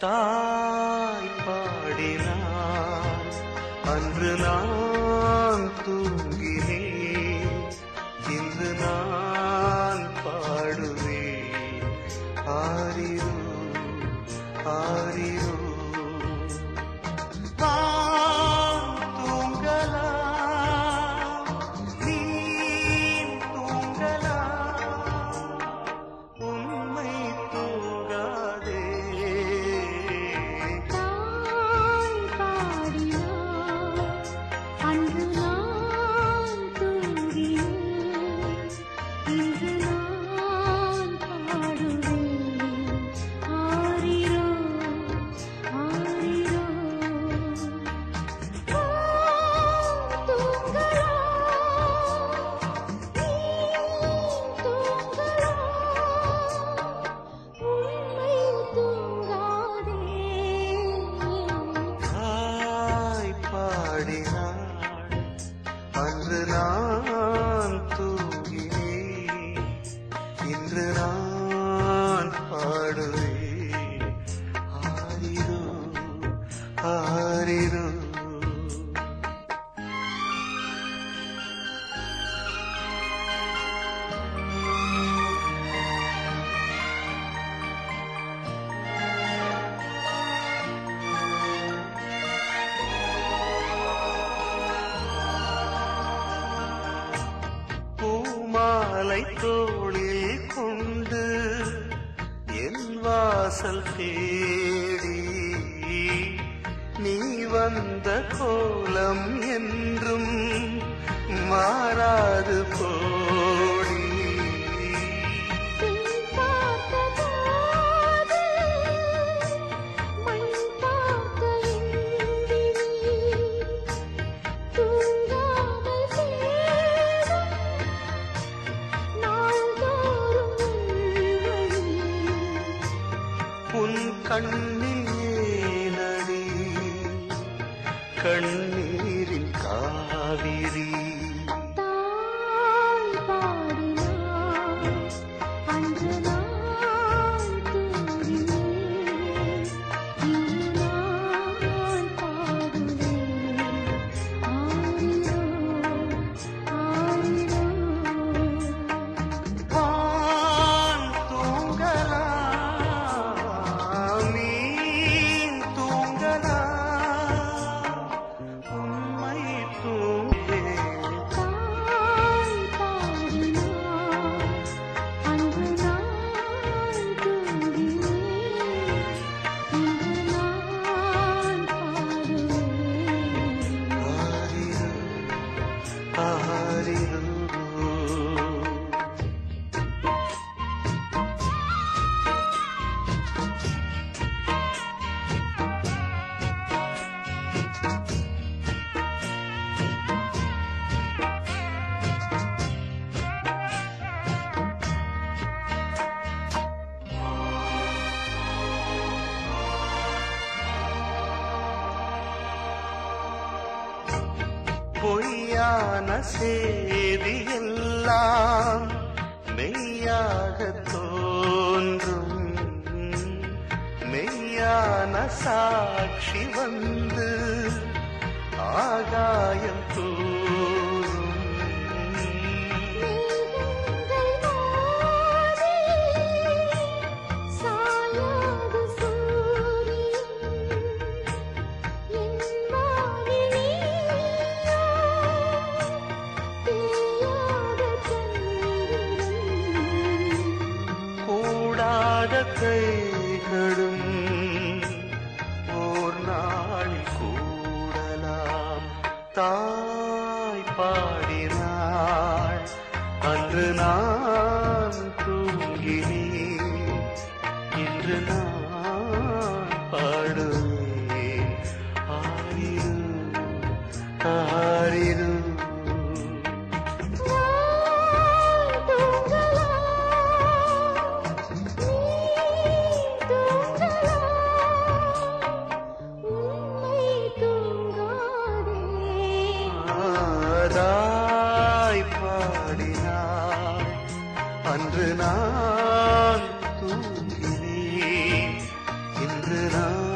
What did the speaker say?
தாய் பாடினான் அன்று நான் தூங்கினேன். இன்று நான் பாடுவேன். ஆரிரோ ஆரிரோ பாடினாள் மாலை தோளில் கொண்டு என் வாசல் தேடி நீ வந்த கோலம் என்றும் மாறா கண்ணில் ஏனடி? கண் ஆரிரோ ஆரிரோ பொய்யான செய்தி எல்லாம் மெய்யாக தோன்றும். மெய்யான சாட்சி வந்து கூடாத கைகளும் ஓர் நாளில் கூடலாம். தாய் பாடினாள் அன்று நான் தூங்கினேன். இன்று நான் பாடுவேன் அன்று நான் தூங்கினேன். இன்று நான்